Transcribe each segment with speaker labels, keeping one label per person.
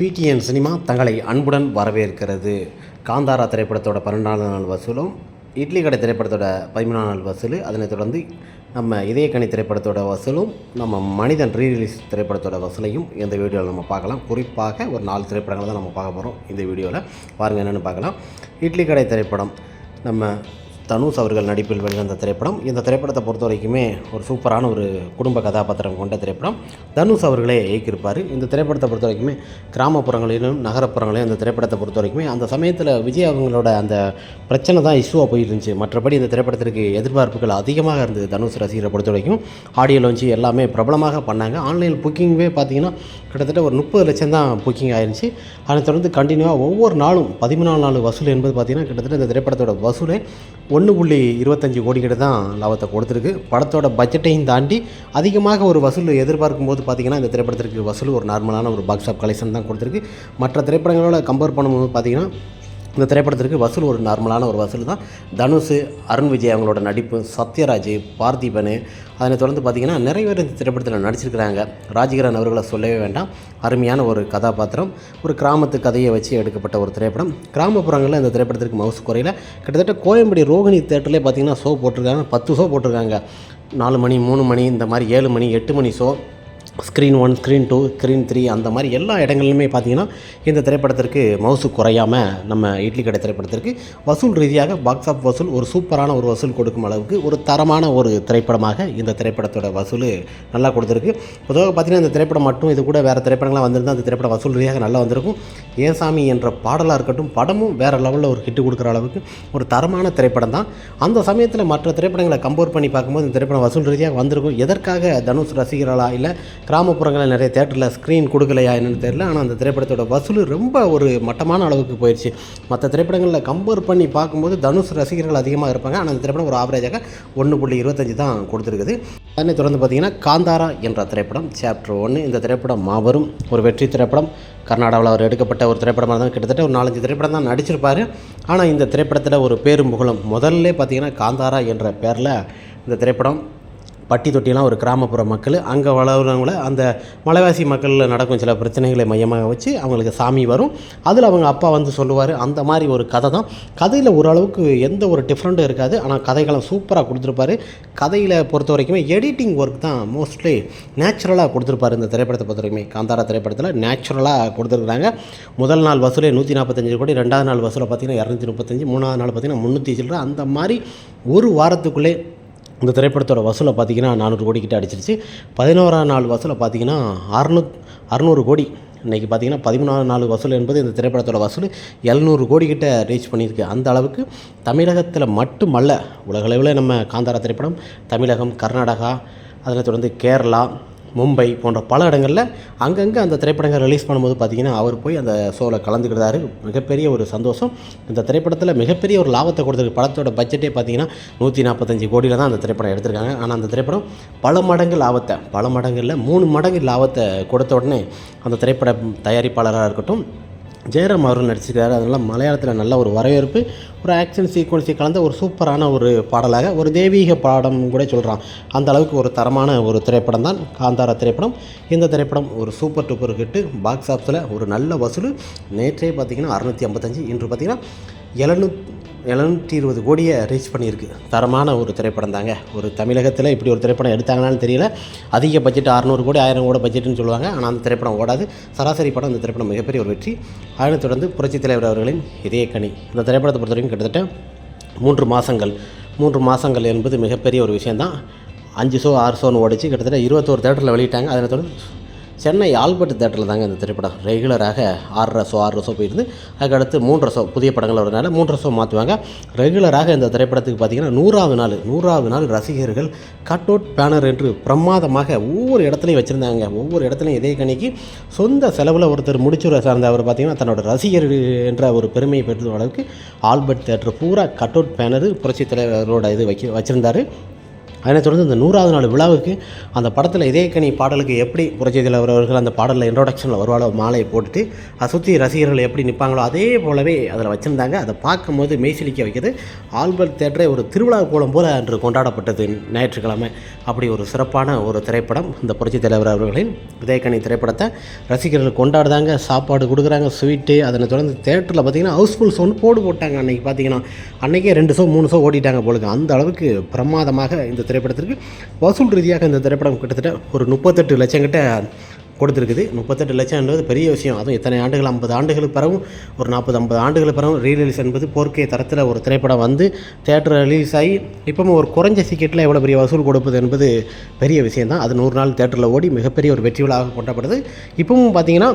Speaker 1: PTN cinema தங்களை அன்புடன் வரவேற்கிறது. காந்தாரா திரைப்படத்தோட பன்னெண்டாம் நாள் வசூலும் இட்லி கடை திரைப்படத்தோட பதிமூணாம் நாள் வசூல் அதனைத் தொடர்ந்து நம்ம இதயக்கணி திரைப்படத்தோட வசூலும் நம்ம மனிதன் ரீரிலீஸ் திரைப்படத்தோட வசூலையும் இந்த வீடியோவில் நம்ம பார்க்கலாம். குறிப்பாக ஒரு நாலு திரைப்படங்களை தான் நம்ம பார்க்க போகிறோம் இந்த வீடியோவில். பாருங்கள் என்னென்னு பார்க்கலாம். இட்லி கடை திரைப்படம் நம்ம தனுஷ் அவர்கள் நடிப்பில் வெளிவந்த திரைப்படம். இந்த திரைப்படத்தை பொறுத்த வரைக்குமே ஒரு சூப்பரான ஒரு குடும்ப கதாபாத்திரம் கொண்ட திரைப்படம். தனுஷ் அவர்களே இயக்கியிருப்பார். இந்த திரைப்படத்தை பொறுத்த வரைக்குமே கிராமப்புறங்களிலும் நகரப்புறங்களிலும் இந்த திரைப்படத்தை பொறுத்த வரைக்குமே அந்த சமயத்தில் விஜய் அவங்களோட அந்த பிரச்சனை தான் இஷ்யூவாக போயிருந்துச்சு. மற்றபடி இந்த திரைப்படத்திற்கு எதிர்பார்ப்புகள் அதிகமாக இருந்தது தனுஷ் ரசிகரை பொறுத்த வரைக்கும். ஆடியோ லான்ச்சு எல்லாமே பிரபலமாக பண்ணாங்க. ஆன்லைன் புக்கிங்கே பார்த்தீங்கன்னா கிட்டத்தட்ட ஒரு முப்பது லட்சம் தான் புக்கிங் ஆயிருந்துச்சு. அதை தொடர்ந்து கண்டினியூவாக ஒவ்வொரு நாளும் பதிமூணாம் நாள் வசூல் என்பது பார்த்திங்கன்னா கிட்டத்தட்ட இந்த திரைப்படத்தோட வசூலே ஒன்று புள்ளி இருபத்தஞ்சி கோடிக்கிட்ட தான் லாபத்தை கொடுத்துருக்கு. படத்தோட பட்ஜெட்டையும் தாண்டி அதிகமாக ஒரு வசூல் எதிர்பார்க்கும் போது பார்த்திங்கன்னா இந்த திரைப்படத்திற்கு வசூல் ஒரு நார்மலான ஒரு பாக்ஸ் ஆஃப் கலெக்ஷன் தான் கொடுத்துருக்கு. மற்ற திரைப்படங்களோட கம்பேர் பண்ணும்போது பார்த்திங்கன்னா இந்த திரைப்படத்திற்கு வசூல் ஒரு நார்மலான ஒரு வசூல் தான். தனுஷ் அருண் விஜய் அவங்களோட நடிப்பு சத்யராஜ் பார்த்திபன் அதனை தொடர்ந்து பார்த்திங்கன்னா நிறைய பேர் இந்த திரைப்படத்தில் நடிச்சிருக்கிறாங்க. ராஜகிரண் அவர்களை சொல்லவே வேண்டாம். அருமையான ஒரு கதாபாத்திரம். ஒரு கிராமத்து கதையை வச்சு எடுக்கப்பட்ட ஒரு திரைப்படம். கிராமப்புறங்களில் இந்த திரைப்படத்திற்கு மவுசு குறையில. கிட்டத்தட்ட கோயம்படி ரோகிணி தேட்டர்லேயே பார்த்திங்கன்னா ஷோ போட்டிருக்காங்க. பத்து ஷோ போட்டிருக்காங்க. நாலு மணி மூணு மணி இந்த மாதிரி ஏழு மணி எட்டு மணி show screen one screen two screen three அந்த மாதிரி எல்லா இடங்கள்லையுமே பார்த்தீங்கன்னா இந்த திரைப்படத்திற்கு மவுசு குறையாமல் நம்ம இட்லி கடை திரைப்படத்திற்கு வசூல் ரீதியாக பாக்ஸ் ஆஃப் வசூல் ஒரு சூப்பரான ஒரு வசூல் கொடுக்கும் அளவுக்கு ஒரு தரமான ஒரு திரைப்படமாக இந்த திரைப்படத்தோட வசூல் நல்லா கொடுத்துருக்கு. பொதுவாக பார்த்தீங்கன்னா இந்த திரைப்படம் மட்டும் இது கூட வேறு திரைப்படங்களாக வந்திருந்தால் அந்த திரைப்படம் வசூல் ரீதியாக நல்லா வந்திருக்கும். ஏசாமி என்ற பாடலாக இருக்கட்டும் படமும் வேறு லெவலில் ஒரு ஹிட்டு கொடுக்குற அளவுக்கு ஒரு தரமான திரைப்படம் தான். அந்த சமயத்தில் மற்ற திரைப்படங்களை கம்பேர் பண்ணி பார்க்கும்போது இந்த திரைப்படம் வசூல் ரீதியாக வந்திருக்கும். எதற்காக தனுஷ் ரசிகர்களா இல்லை கிராமப்புறங்களில் நிறைய தேட்டரில் ஸ்க்ரீன் கொடுக்கலையா என்னன்னு தெரியல. ஆனால் அந்த திரைப்படத்தோட வசூல் ரொம்ப ஒரு மட்டமான அளவுக்கு போயிடுச்சு. மற்ற திரைப்படங்களில் கம்பேர் பண்ணி பார்க்கும்போது தனுஷ் ரசிகர்கள் அதிகமாக இருப்பாங்க. ஆனால் அந்த திரைப்படம் ஒரு ஆவரேஜாக ஒன்று புள்ளி இருபத்தஞ்சு தான் கொடுத்துருக்குது. அதனை தொடர்ந்து பார்த்தீங்கன்னா காந்தாரா என்ற திரைப்படம் சாப்டர் ஒன்று இந்த திரைப்படம் மாபெரும் ஒரு வெற்றி திரைப்படம். கர்நாடகாவில் அவர் எடுக்கப்பட்ட ஒரு திரைப்படமாக தான் கிட்டத்தட்ட ஒரு நாலஞ்சு திரைப்படம் தான் நடிச்சிருப்பார். ஆனால் இந்த திரைப்படத்தில் ஒரு பேரும் புகழும். முதல்ல பார்த்தீங்கன்னா காந்தாரா என்ற பேரில் இந்த திரைப்படம் பட்டி தொட்டிலாம் ஒரு கிராமப்புற மக்கள் அங்கே வளர்கிறவங்கள அந்த மலைவாசி மக்களில் நடக்கும் சில பிரச்சனைகளை மையமாக வச்சு அவங்களுக்கு சாமி வரும். அதில் அவங்க அப்பா வந்து சொல்லுவார் அந்த மாதிரி ஒரு கதை தான் கதையில் ஓரளவுக்கு எந்த ஒரு டிஃப்ரெண்ட்டும் இருக்காது. ஆனால் கதைகளை சூப்பராக கொடுத்துருப்பாரு. கதையில் பொறுத்த வரைக்குமே எடிட்டிங் ஒர்க் தான் மோஸ்ட்லி நேச்சுரலாக கொடுத்துருப்பாரு இந்த திரைப்படத்தை பொறுத்த வரைக்குமே. காந்தாரா திரைப்படத்தில் நேச்சுரலாக கொடுத்துருக்குறாங்க. முதல் நாள் வசூலே நூற்றி நாற்பத்தஞ்சு கோடி ரெண்டாவது நாள் வசூலை பார்த்தீங்கன்னா இரநூத்தி முப்பத்தஞ்சு மூணாவது நாள் பார்த்தீங்கன்னா முந்நூற்றி சில்லற. அந்த மாதிரி ஒரு வாரத்துக்குள்ளே இந்த திரைப்படத்தோட வசூலை பார்த்தீங்கன்னா நானூறு கோடி கிட்ட அடிச்சிருச்சு. பதினோராம் நாள் வசூலை பார்த்தீங்கன்னா அறுநூத் அறுநூறு கோடி. இன்றைக்கி பார்த்தீங்கன்னா பதிமூணாவது நாள் வசூல் என்பது இந்த திரைப்படத்தோட வசூல் எழுநூறு கோடி கிட்ட ரீச் பண்ணியிருக்கு. அந்த அளவுக்கு தமிழகத்தில் மட்டுமல்ல உலகளவில் நம்ம காந்தாரா திரைப்படம் தமிழகம் கர்நாடகா அதனை தொடர்ந்து கேரளா மும்பை போன்ற பல இடங்களில் அங்கங்கே அந்த திரைப்படங்கள் ரிலீஸ் பண்ணும்போது பார்த்திங்கன்னா அவர் போய் அந்த ஷோவில் கலந்துக்கிட்டாரு. மிகப்பெரிய ஒரு சந்தோஷம். இந்த திரைப்படத்தில் மிகப்பெரிய ஒரு லாபத்தை கொடுத்துருக்கு. படத்தோட பட்ஜெட்டே பார்த்திங்கன்னா நூற்றி நாற்பத்தஞ்சு கோடியில் தான் அந்த திரைப்படம் எடுத்திருக்காங்க. ஆனால் அந்த திரைப்படம் பல மடங்கு லாபத்தை பல மடங்கில் மூணு மடங்கு லாபத்தை கொடுத்த உடனே அந்த திரைப்பட தயாரிப்பாளராக இருக்கட்டும் ஜெயராம் அவர்கள் நடிச்சிருக்காரு. அதனால் மலையாளத்தில் நல்ல ஒரு வரவேற்பு ஒரு ஆக்ஷன் சீக்வன்ஸை கலந்த ஒரு சூப்பரான ஒரு பாடலாக ஒரு தெய்வீக பாடம் கூட சொல்கிறான் அந்த அளவுக்கு ஒரு தரமான ஒரு திரைப்படம் தான் காந்தாரா திரைப்படம். இந்த திரைப்படம் ஒரு சூப்பர் டூப்பர் ஹிட்டு பாக்ஸ் ஆஃபீஸில் ஒரு நல்ல வசூல். நேற்றே பார்த்தீங்கன்னா அறுநூற்றி ஐம்பத்தஞ்சு இன்று பார்த்தீங்கன்னா எழுநூத் எழுநூற்றி இருபது கோடியை ரீச் பண்ணியிருக்கு. தரமான ஒரு திரைப்படம் தாங்க. ஒரு தமிழகத்தில் இப்படி ஒரு திரைப்படம் எடுத்தாங்கனாலும் தெரியல. அதிக பட்ஜெட் அறநூறு கோடி ஆயிரம் கோடி பட்ஜெட்னு சொல்லுவாங்க. ஆனால் அந்த திரைப்படம் ஓடாது. சராசரி படம் இந்த திரைப்படம் மிகப்பெரிய ஒரு வெற்றி. அதனைத் தொடர்ந்து புரட்சித் தலைவர் அவர்களின் இதய கனி. இந்த திரைப்படத்தை பொறுத்தவரைக்கும் கிட்டத்தட்ட மூன்று மாதங்கள் மூன்று மாதங்கள் என்பது மிகப்பெரிய ஒரு விஷயந்தான் அஞ்சு ஷோ ஆறு ஷோன்னு ஓடிச்சு. கிட்டத்தட்ட இருபத்தோரு தேட்டரில் வெளியிட்டாங்க. அதனை தொடர்ந்து சென்னை ஆல்பர்ட் தேட்டரில் தாங்க இந்த திரைப்படம் ரெகுலராக ஆறரை ஷோ ஆறரை ஷோ போயிருந்து அதுக்கடுத்து மூன்றரை ஷோ புதிய படங்கள் வரனால மூன்றரை ஷோ மாற்றுவாங்க ரெகுலராக இந்த திரைப்படத்துக்கு பார்த்திங்கன்னா நூறாவது நாள் நூறாவது நாள் ரசிகர்கள் கட் அவுட் பேனர் என்று பிரமாதமாக ஒவ்வொரு இடத்துலையும் வச்சுருந்தாங்க. ஒவ்வொரு இடத்துலையும் இதே கணிக்கு சொந்த செலவில் ஒருத்தர் முடிச்சுரை சார்ந்த அவர் பார்த்திங்கன்னா தன்னோட ரசிகர் என்ற ஒரு பெருமையை பெற்ற அளவுக்கு ஆல்பர்ட் தேட்டர் பூரா கட் அவுட் பேனர் புரட்சி தலைவரோட இது வைக்க வச்சுருந்தாரு. அதனைத் தொடர்ந்து இந்த நூறாவது நாள் விழாவுக்கு அந்த படத்தில் இதே கனி பாடலுக்கு எப்படி புரட்சி தலைவர் அவர்கள் அந்த பாடலில் இன்ட்ரோடக்ஷனில் வருவாளோ மாலையை போட்டுட்டு அதை சுற்றி ரசிகர்கள் எப்படி நிற்பாங்களோ அதே போலவே அதில் வச்சுருந்தாங்க. அதை பார்க்கும்போது மெய்சிலிக்க வைக்கிறது. ஆல்பர்ட் தேட்டரை ஒரு திருவிழா கோலம் போல அன்று கொண்டாடப்பட்டது ஞாயிற்றுக்கிழமை. அப்படி ஒரு சிறப்பான ஒரு திரைப்படம் இந்த புரட்சி தலைவர் அவர்களின் இதயக்கணி திரைப்படத்தை ரசிகர்கள் கொண்டாடுதாங்க சாப்பாடு கொடுக்குறாங்க ஸ்வீட்டு அதனை தொடர்ந்து தேட்டரில் பார்த்தீங்கன்னா ஹவுஸ்ஃபுல் ஷோன்னு போடு போட்டாங்க அன்றைக்கி பார்த்தீங்கன்னா. அன்றைக்கே ரெண்டு ஷோ மூணு ஷோ ஓடிட்டாங்க போலுக்கு அந்த அளவுக்கு பிரமாதமாக இந்த திரைப்படத்திற்கு வசூல் ரீதியாக இந்த திரைப்படம் கிட்டத்தட்ட ஒரு முப்பத்தெட்டு லட்சம் கிட்ட கொடுத்துருக்குது. முப்பத்தெட்டு லட்சம் என்பது பெரிய விஷயம். அதுவும் இத்தனை ஆண்டுகள் ஐம்பது ஆண்டுகளுக்கு பிறகும் ஒரு நாற்பது ஐம்பது ஆண்டுகளுக்கு பிறகும் ரீரிலீஸ் என்பது போர்க்கே தரத்தில் ஒரு திரைப்படம் வந்து தேட்டர் ரிலீஸ் ஆகி இப்பவும் ஒரு குறைஞ்ச சீக்கெட்டில் எவ்வளோ பெரிய வசூல் கொடுப்பது என்பது பெரிய விஷயம் தான் அது நூறு நாள் தேட்டரில் ஓடி மிகப்பெரிய ஒரு வெற்றி விழாவாக கொண்டாடப்படுது இப்போவும் பார்த்தீங்கன்னா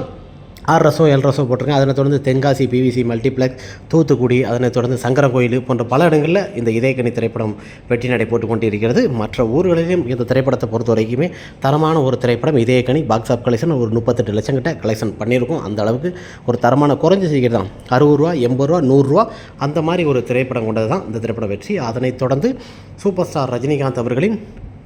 Speaker 1: ஆறு ரசம் ஏழு ரசம் போட்டிருக்கேன். அதனை தொடர்ந்து தென்காசி பிவிசி மல்டிப்ளெக்ஸ் தூத்துக்குடி அதனை தொடர்ந்து சங்கரன் போன்ற பல இடங்களில் இந்த இதயக்கணி திரைப்படம் வெற்றி நடை போட்டு கொண்டு இருக்கிறது மற்ற ஊர்களிலும் இந்த திரைப்படத்தை பொறுத்த வரைக்குமே தரமான ஒரு திரைப்படம் இதயக்கணி பாக்ஸ் ஆஃப் கலெக்ஷன் ஒரு முப்பத்தெட்டு லட்சம் கிட்ட கலெக்ஷன் பண்ணியிருக்கும். அந்த அளவுக்கு ஒரு தரமான குறைஞ்ச சீக்கிரம் தான். அறுபது ரூபா எண்பது ரூபா நூறுரூவா அந்த மாதிரி ஒரு திரைப்படம் கொண்டது தான் இந்த திரைப்படம் வெற்றி. அதனைத் தொடர்ந்து சூப்பர் ஸ்டார் ரஜினிகாந்த் அவர்களின்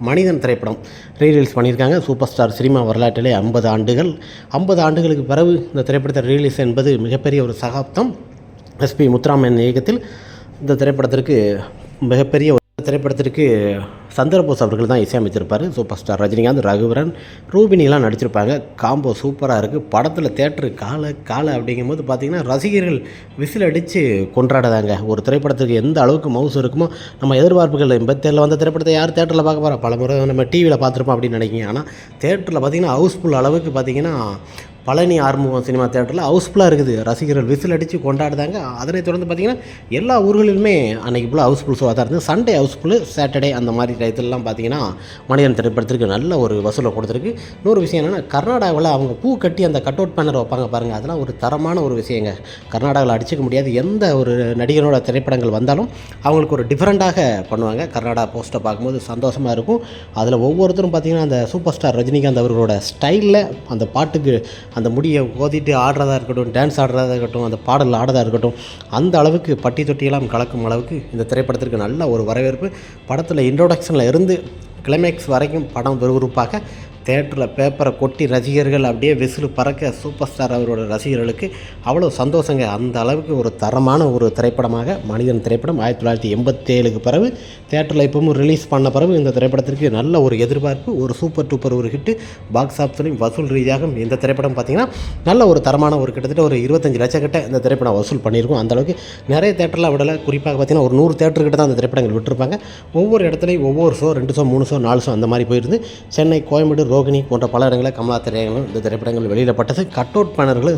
Speaker 1: மனிதன் திரைப்படம். ரீலீஸ் பண்ணியிருக்காங்க. சூப்பர் ஸ்டார் சினிமா வரலாற்றிலே ஐம்பது ஆண்டுகள். ஐம்பது ஆண்டுகளுக்கு பிறகு இந்த திரைப்படத்தை ரீலீஸ் என்பது மிகப்பெரிய ஒரு சகாப்தம். எஸ்பி முத்துராமன் இயக்கத்தில் இந்த திரைப்படத்திற்கு மிகப்பெரிய ஒரு திரைப்படத்திற்கு சந்திரபோஸ் அவர்கள் தான் இசையமைச்சிருப்பார் சூப்பர் ஸ்டார் ரஜினிகாந்த் ரகுவரன் ரூபினிலாம் நடிச்சிருப்பாங்க. காம்போ சூப்பராக இருக்குது படத்தில் தேட்டரு காலை காலை அப்படிங்கும்போது பார்த்திங்கன்னா ரசிகர்கள் விசில் அடித்து கொண்டாடுதாங்க ஒரு திரைப்படத்துக்கு எந்த அளவுக்கு மவுஸ் இருக்குமோ நம்ம எதிர்பார்ப்புகள் எண்பத்தேழில் வந்த திரைப்படத்தை யார் தேட்டரில் பார்க்க போகிறா பல முறை நம்ம டிவியில் பார்த்துருப்போம் அப்படின்னு நினைக்கிங்க ஆனால் தேட்டரில் பார்த்திங்கன்னா ஹவுஸ்ஃபுல் அளவுக்கு பார்த்திங்கன்னா பழனி ஆறுமுகம் சினிமா தேட்டரில் ஹவுஸ்ஃபுல்லாக இருக்குது. ரசிகர்கள் விசில் அடித்து கொண்டாடுதாங்க அதனை தொடர்ந்து பார்த்திங்கன்னா எல்லா ஊர்களிலுமே அன்றைக்கி ஃபுல்லாக ஹவுஸ்ஃபுல் ஷோவாக தான் இருந்தது. சண்டே ஹவுஸ்ஃபுல்லு சாட்டர்டே அந்த மாதிரி டயத்துலலாம் பார்த்தீங்கன்னா மனிதன் திரைப்படத்திற்கு நல்ல ஒரு வசூலை கொடுத்துருக்கு. இன்னொரு விஷயம் என்னென்னா கர்நாடகாவில் அவங்க பூ கட்டி அந்த கட் அவுட் பேனர் வைப்பாங்க பாருங்கள் அதெல்லாம் ஒரு தரமான ஒரு விஷயங்க. கர்நாடகாவில் அடிச்சிக்க முடியாது. எந்த ஒரு நடிகரோட திரைப்படங்கள் வந்தாலும் அவங்களுக்கு ஒரு டிஃப்ரெண்ட்டாக பண்ணுவாங்க. கர்நாடகா போஸ்ட்டை பார்க்கும்போது சந்தோஷமாக இருக்கும். அதில் ஒவ்வொருத்தரும் பார்த்திங்கன்னா அந்த சூப்பர் ஸ்டார் ரஜினிகாந்த் அவர்களோட ஸ்டைலில் அந்த பாட்டுக்கு அந்த முடியை ஓதிட்டு ஆடுறதா இருக்கட்டும் டான்ஸ் ஆடுறதா இருக்கட்டும் அந்த பாடல் ஆடுறதா இருக்கட்டும் அந்த அளவுக்கு பட்டி தொட்டியெல்லாம் கலக்கும் அளவுக்கு இந்த திரைப்படத்திற்கு நல்ல ஒரு வரவேற்பு. படத்தில் இன்ட்ரோடக்ஷன் இருந்து கிளைமேக்ஸ் வரைக்கும் படம் விறுவிறுப்பாக தேட்டரில் பேப்பரை கொட்டி ரசிகர்கள் அப்படியே விசில் பறக்க சூப்பர் ஸ்டார் அவரோட ரசிகர்களுக்கு அவ்வளோ சந்தோஷங்க. அந்த அளவுக்கு ஒரு தரமான ஒரு திரைப்படமாக மனிதன் திரைப்படம் ஆயிரத்தி தொள்ளாயிரத்தி எண்பத்தேழுக்கு பிறகு தேட்டரில் இப்பவும் ரிலீஸ் பண்ண பிறகு இந்த திரைப்படத்திற்கு நல்ல ஒரு எதிர்பார்ப்பு ஒரு சூப்பர் டூப்பர் ஒரு ஹிட்டு பாக்ஸ் ஆஃபீஸ்லையும் வசூல் ரீதியாக இந்த திரைப்படம் பார்த்திங்கன்னா நல்ல ஒரு தரமான ஒரு கிட்டத்தட்ட ஒரு இருபத்தஞ்சு லட்சக்கிட்ட இந்த திரைப்படம் வசூல் பண்ணியிருக்கும். அந்தளவுக்கு நிறைய தேட்டரில் விடலை. குறிப்பாக பார்த்திங்கன்னா ஒரு நூறு தேட்டர்கிட்ட தான் அந்த திரைப்படங்கள் விட்டுருப்பாங்க. ஒவ்வொரு இடத்துலையும் ஒவ்வொரு ஷோ ரெண்டு ஷோ மூணு ஷோ நாலு ஷோ அந்த மாதிரி போயிருந்து சென்னை கோயம்புத்தூர் ரோகிணி போன்ற பல இடங்களில் கமலா திரையரங்களும் இந்த திரைப்படங்கள் வெளியிடப்பட்டது. கட் அவுட் பேனர்கள்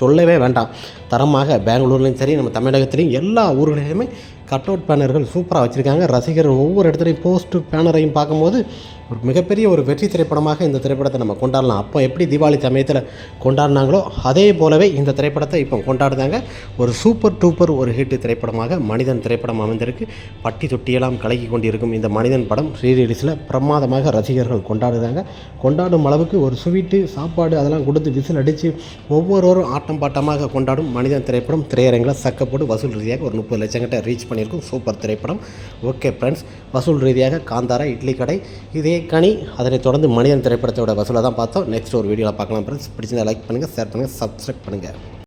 Speaker 1: சொல்லவே வேண்டாம். தரமாக பெங்களூர்லேயும் சரி நம்ம தமிழகத்துலேயும் எல்லா ஊர்களிலுமே கட் அவுட் பேனர்கள் சூப்பராக வச்சுருக்காங்க. ரசிகர்கள் ஒவ்வொரு இடத்துலையும் போஸ்ட்டு பேனரையும் பார்க்கும்போது ஒரு மிகப்பெரிய ஒரு வெற்றி திரைப்படமாக இந்த திரைப்படத்தை நம்ம கொண்டாடலாம். அப்போ எப்படி தீபாவளி சமயத்தில் கொண்டாடினாங்களோ அதே போலவே இந்த திரைப்படத்தை இப்போ கொண்டாடுதாங்க ஒரு சூப்பர் டூப்பர் ஒரு ஹிட் திரைப்படமாக மனிதன் திரைப்படம் அமைந்திருக்கு. பட்டி தொட்டியெல்லாம் கலக்கி கொண்டிருக்கும் இந்த மனிதன் படம் ரீ பிரமாதமாக ரசிகர்கள் கொண்டாடுதாங்க கொண்டாடும் அளவுக்கு ஒரு ஸ்வீட்டு சாப்பாடு அதெல்லாம் கொடுத்து விசில் அடித்து ஒவ்வொருவரும் ஆட்டம் பாட்டமாக கொண்டாடும் மனிதன் திரைப்படம். திரையரங்கில் சக்கப்போட்டு வசூல் ரீதியாக ஒரு முப்பது லட்சம் கிட்ட ரீச் பண்ணியிருக்கும். சூப்பர் திரைப்படம். ஓகே ஃப்ரெண்ட்ஸ் வசூல் ரீதியாக காந்தாரா இட்லி கடை இதே கனி அதனைத் தொடர்ந்து மனிதன் திரைப்படத்தோட வசூலை தான் பார்த்தோம். நெக்ஸ்ட் ஒரு வீடியோவில் பார்க்கலாம் ஃப்ரெண்ட்ஸ் பிடிச்சிருந்தா லைக் பண்ணுங்கள் ஷேர் பண்ணுங்கள் சப்ஸ்கிரைப் பண்ணுங்கள்